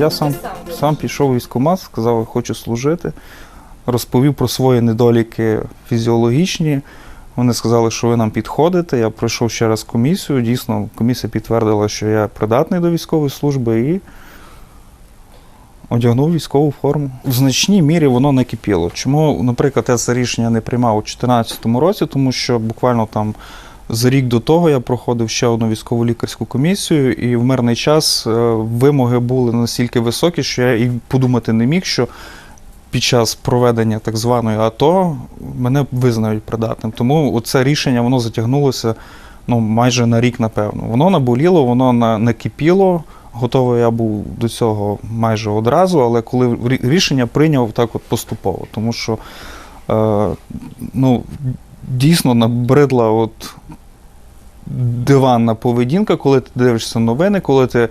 Я сам, сам пішов військкомат, сказав, хочу служити. Розповів про свої недоліки фізіологічні. Вони сказали, що ви нам підходите. Я пройшов ще раз комісію. Дійсно, комісія підтвердила, що я придатний до військової служби і одягнув військову форму. В значній мірі воно не кипіло. Чому, наприклад, я це рішення не приймав у 2014 році, тому що буквально там за рік до того я проходив ще одну військову лікарську комісію, і в мирний час е, вимоги були настільки високі, що я і подумати не міг, що під час проведення так званої АТО мене визнають придатним. Тому це рішення воно затягнулося ну, майже на рік, напевно. Воно наболіло, воно накипіло. Готовий я був до цього майже одразу, але коли рішення прийняв так от поступово, тому що е, ну, дійсно набридла от диванна поведінка, коли ти дивишся новини, коли ти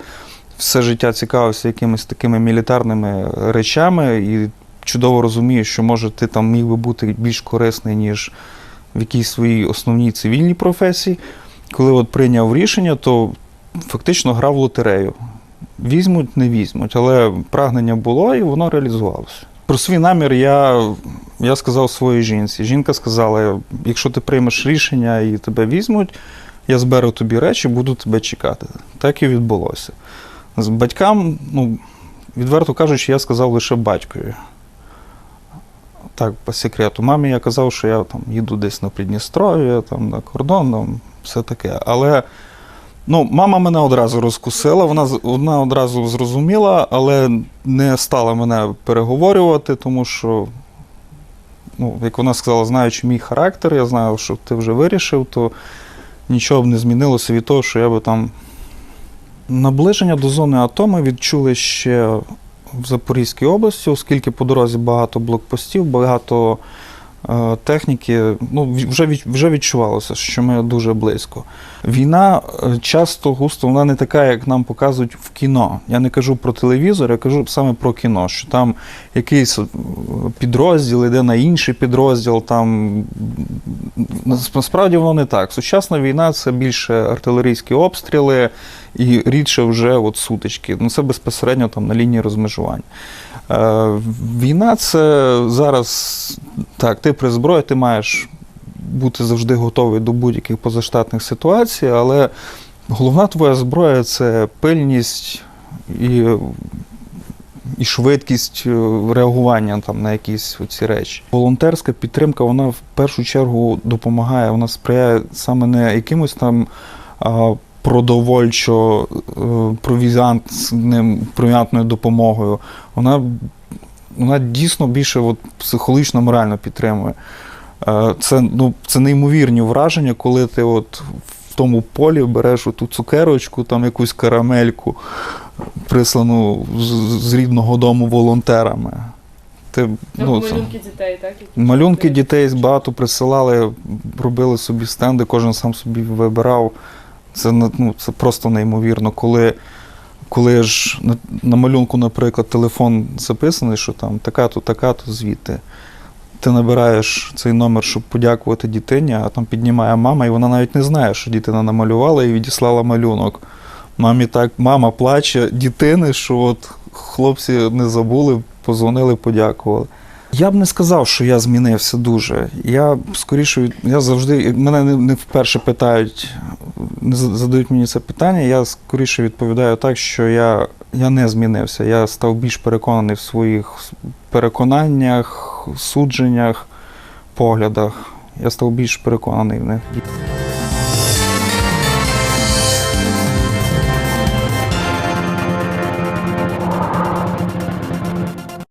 все життя цікавився якимись такими мілітарними речами і чудово розумієш, що може ти там міг би бути більш корисний, ніж в якійсь своїй основній цивільній професії. Коли от прийняв рішення, то фактично грав в лотерею. Візьмуть, не візьмуть, але прагнення було і воно реалізувалося. Про свій намір я, я сказав своїй жінці. Жінка сказала: якщо ти приймеш рішення і тебе візьмуть, я зберу тобі речі, буду тебе чекати. Так і відбулося. З батькам, ну, відверто кажучи, я сказав лише батькові. Так, по секрету. Мамі я казав, що я там їду десь на Придністров'я, там на кордон, там, все таке. Але ну, мама мене одразу розкусила, вона, вона одразу зрозуміла, але не стала мене переговорювати, тому що, ну, як вона сказала, знаючи мій характер, я знаю, що ти вже вирішив, то нічого б не змінилося від того, що я би там. Наближення до зони АТО ми відчули ще в Запорізькій області, оскільки по дорозі багато блокпостів, багато техніки. Ну, вже, вже відчувалося, що ми дуже близько. Війна е, часто густо вона не така, як нам показують в кіно. Я не кажу про телевізор, я кажу саме про кіно, що там якийсь е, підрозділ йде на інший підрозділ. Там насправді воно не так. Сучасна війна це більше артилерійські обстріли і рідше вже от сутички. Ну це безпосередньо там на лінії розмежування. Е, війна це зараз так, ти при зброї, ти маєш бути завжди готовий до будь-яких позаштатних ситуацій, але головна твоя зброя це пильність і, і швидкість е, реагування там, на якісь ці речі. Волонтерська підтримка, вона в першу чергу допомагає, вона сприяє саме не якимось там. Продовольчо е, провізіантним провіантною допомогою, вона, вона дійсно більше от, психологічно морально підтримує. Е, Це, ну, це неймовірні враження, коли ти от в тому полі береш оту цукерочку, там якусь карамельку, прислану з, з рідного дому волонтерами. Ти, ну, це, малюнки дітей, так? які малюнки дітей багато присилали, робили собі стенди, кожен сам собі вибирав. Це, ну, це просто неймовірно, коли. Коли ж на, на малюнку, наприклад, телефон записаний, що там така-то, така-то звідти. Ти набираєш цей номер, щоб подякувати дитині, а там піднімає мама, і вона навіть не знає, що дитина намалювала і відіслала малюнок. Мамі так, мама плаче дітини, що от хлопці не забули, позвонили, подякували. Я б не сказав, що я змінився дуже. Я скоріше, я завжди, мене не, вперше питають, не задають мені це питання. Я скоріше відповідаю так, що я, я не змінився. Я став більш переконаний в своїх переконаннях, судженнях, поглядах. Я став більш переконаний в них.